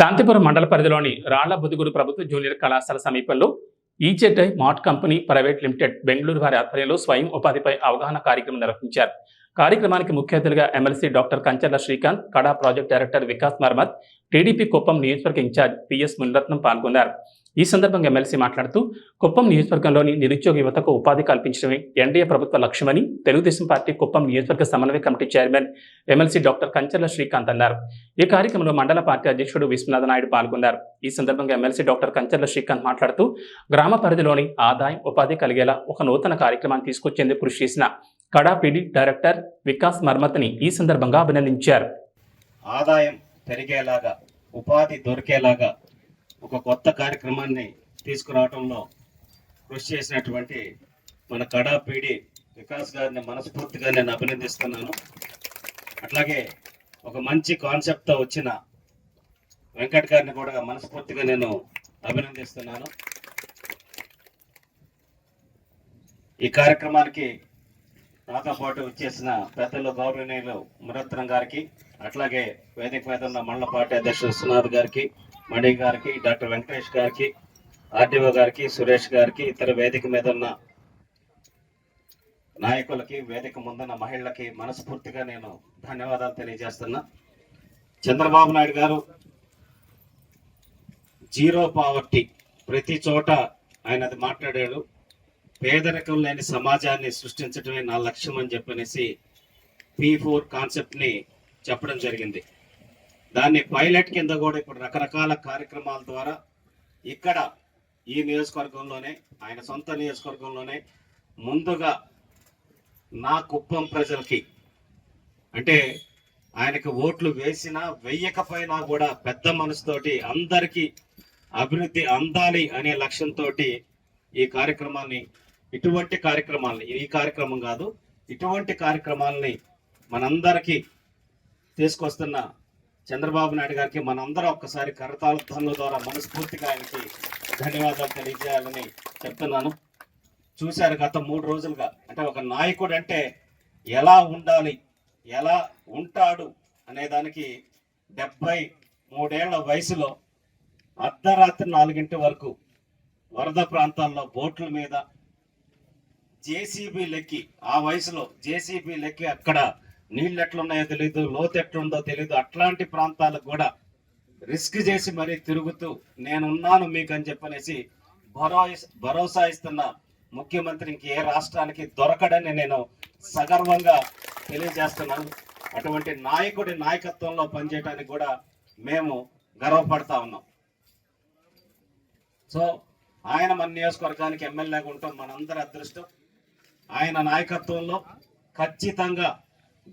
శాంతిపురం మండల పరిధిలోని రాళ్ళ బుదుగురు ప్రభుత్వ జూనియర్ కళాశాల సమీపంలో ఈచెటై మాట్ కంపెనీ ప్రైవేట్ లిమిటెడ్ బెంగళూరు వారి ఆధ్వర్యంలో స్వయం ఉపాధిపై అవగాహన కార్యక్రమం నిర్వహించారు. కార్యక్రమానికి ముఖ్య అతిథిగా MLC doctor Kancharla Srikanth Kada project director Vikas Marmat TDP Kuppam నియోజకవర్గ ఇన్ఛార్జ్ పిఎస్ మునిరత్నం పాల్గొన్నారు. ఈ సందర్భంగా ఎమ్మెల్సీ మాట్లాడుతూ కుప్పం నియోజకవర్గంలోని నిరుద్యోగ యువతకు ఉపాధి కల్పించడమే ఎన్డీఏ ప్రభుత్వ లక్ష్యమని తెలుగుదేశం పార్టీ కుప్పం నియోజకవర్గ సమన్వయ committee chairman MLC doctor Kancharla Srikanth అన్నారు. ఈ కార్యక్రమంలో మండల పార్టీ అధ్యక్షుడు విశ్వనాథ నాయుడు పాల్గొన్నారు. ఈ సందర్భంగా ఎమ్మెల్సీ డాక్టర్ కంచర్ల శ్రీకాంత్ మాట్లాడుతూ గ్రామ పరిధిలోని ఆదాయం ఉపాధి కలిగేలా ఒక నూతన కార్యక్రమాన్ని తీసుకొచ్చేందుకు కృషి చేసిన కడాపిడి డైరెక్టర్ వికాస్ మర్మత్ని ఈ సందర్భంగా అభినందించారు. ఆదాయం పెరిగేలాగా ఉపాధి దొరికేలాగా ఒక కొత్త కార్యక్రమాన్ని తీసుకురావడంలో కృషి చేసినటువంటి మన కడా పీడి వికాస్ గారిని మనస్ఫూర్తిగా నేను అభినందిస్తున్నాను. అట్లాగే ఒక మంచి కాన్సెప్ట్తో వచ్చిన వెంకట్ గారిని కూడా మనస్ఫూర్తిగా నేను అభినందిస్తున్నాను. ఈ కార్యక్రమానికి నాతో పాటు వచ్చేసిన పెద్దలు గౌరవనీయులు మురత్నం గారికి అట్లాగే వేదిక మీద ఉన్న మండల పార్టీ అధ్యక్షుడు సునాథ్ గారికి మణి గారికి డాక్టర్ వెంకటేష్ గారికి ఆర్డీఓ గారికి సురేష్ గారికి ఇతర వేదిక మీద ఉన్న నాయకులకి వేదిక ముందున్న మహిళలకి మనస్ఫూర్తిగా నేను ధన్యవాదాలు తెలియజేస్తున్నా. చంద్రబాబు నాయుడు గారు జీరో పావర్టీ ప్రతి చోట ఆయన అది మాట్లాడాడు. పేదరికం లేని సమాజాన్ని సృష్టించడమే నా లక్ష్యం అని చెప్పనేసి పీ ఫోర్ కాన్సెప్ట్ని చెప్పడం జరిగింది. దాన్ని పైలట్ కింద కూడా ఇప్పుడు రకరకాల కార్యక్రమాల ద్వారా ఇక్కడ ఈ నియోజకవర్గంలోనే ఆయన సొంత నియోజకవర్గంలోనే ముందుగా నా కుప్పం ప్రజలకి అంటే ఆయనకి ఓట్లు వేసినా వెయ్యకపోయినా కూడా పెద్ద మనసుతోటి అందరికీ అభివృద్ధి అందాలి అనే లక్ష్యంతో ఈ కార్యక్రమాన్ని ఇటువంటి కార్యక్రమాలని ఈ కార్యక్రమం కాదు ఇటువంటి కార్యక్రమాలని మనందరికీ తీసుకొస్తున్న చంద్రబాబు నాయుడు గారికి మనందరం ఒక్కసారి కరతాళ ద్వారా మనస్ఫూర్తిగా ఆయనకి ధన్యవాదాలు తెలియజేయాలని చెప్తున్నాను. చూశారు గత మూడు రోజులుగా. అంటే ఒక నాయకుడు అంటే ఎలా ఉండాలి ఎలా ఉంటాడు అనే దానికి డెబ్బై మూడేళ్ళ వయసులో అర్ధరాత్రి నాలుగింటి వరకు వరద ప్రాంతాల్లో బోట్ల మీద జేసీబీ లెక్కి ఆ వయసులో జేసీబీ లెక్కి అక్కడ నీళ్ళు ఎట్లున్నాయో తెలియదు లోతు ఎట్లుందో తెలియదు అట్లాంటి ప్రాంతాలకు కూడా రిస్క్ చేసి మరీ తిరుగుతూ నేనున్నాను మీకు అని చెప్పనేసి భరో భరోసా ఇస్తున్న ముఖ్యమంత్రి ఏ రాష్ట్రానికి దొరకడని నేను సగర్వంగా తెలియజేస్తున్నాను. అటువంటి నాయకుడి నాయకత్వంలో పనిచేయడానికి కూడా మేము గర్వపడతా ఉన్నాం. సో ఆయన మన నియోజకవర్గానికి ఎమ్మెల్యేగా ఉంటాం మనందరి అదృష్టం. ఆయన నాయకత్వంలో ఖచ్చితంగా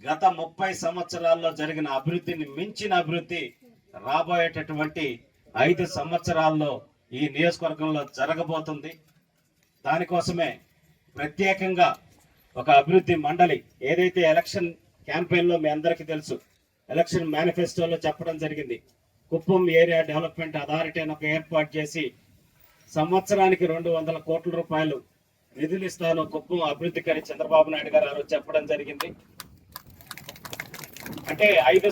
గత ముప్పై సంవత్సరాల్లో జరిగిన అభివృద్ధిని మించిన అభివృద్ధి రాబోయేటటువంటి ఐదు సంవత్సరాల్లో ఈ నియోజకవర్గంలో జరగబోతుంది. దానికోసమే ప్రత్యేకంగా ఒక అభివృద్ధి మండలి ఏదైతే ఎలక్షన్ క్యాంపెయిన్లో మీ అందరికీ తెలుసు ఎలక్షన్ మేనిఫెస్టోలో చెప్పడం జరిగింది. కుప్పం ఏరియా డెవలప్మెంట్ అథారిటీ అని ఒక ఏర్పాటు చేసి సంవత్సరానికి రెండు వందల కోట్ల రూపాయలు నిధులు ఇస్తాను కుప్పం అభివృద్ధికని చంద్రబాబు నాయుడు గారు చెప్పడం జరిగింది. అంటే ఐదు